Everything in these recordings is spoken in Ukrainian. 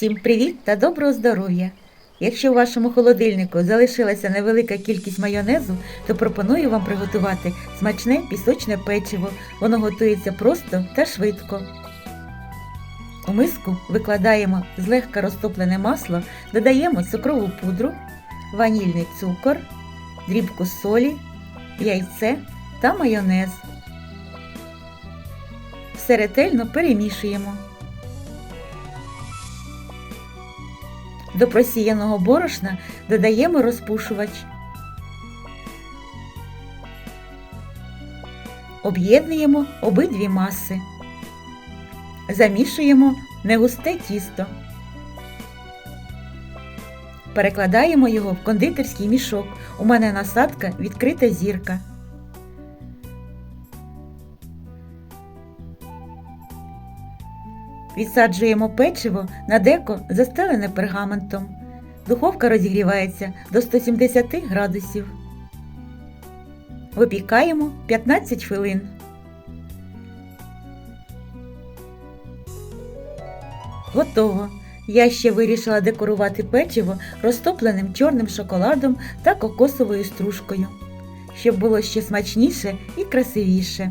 Всім привіт та доброго здоров'я! Якщо в вашому холодильнику залишилася невелика кількість майонезу, то пропоную вам приготувати смачне пісочне печиво. Воно готується просто та швидко. У миску викладаємо злегка розтоплене масло, додаємо цукрову пудру, ванільний цукор, дрібку солі, яйце та майонез. Все ретельно перемішуємо. До просіяного борошна додаємо розпушувач. Об'єднуємо обидві маси. Замішуємо негусте тісто. Перекладаємо його в кондитерський мішок. У мене насадка відкрита зірка. Відсаджуємо печиво на деко застелене пергаментом. Духовка розігрівається до 170 градусів. Випікаємо 15 хвилин. Готово. Я ще вирішила декорувати печиво розтопленим чорним шоколадом та кокосовою стружкою, щоб було ще смачніше і красивіше.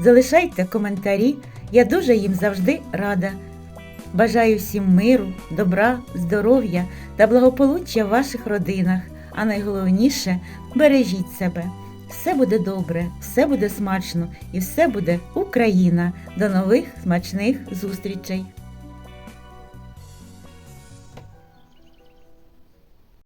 залишайте коментарі. Я дуже їм завжди рада. Бажаю всім миру, добра, здоров'я та благополуччя в ваших родинах. А найголовніше бережіть себе. Все буде добре, все буде смачно і все буде Україна. До нових смачних зустрічей!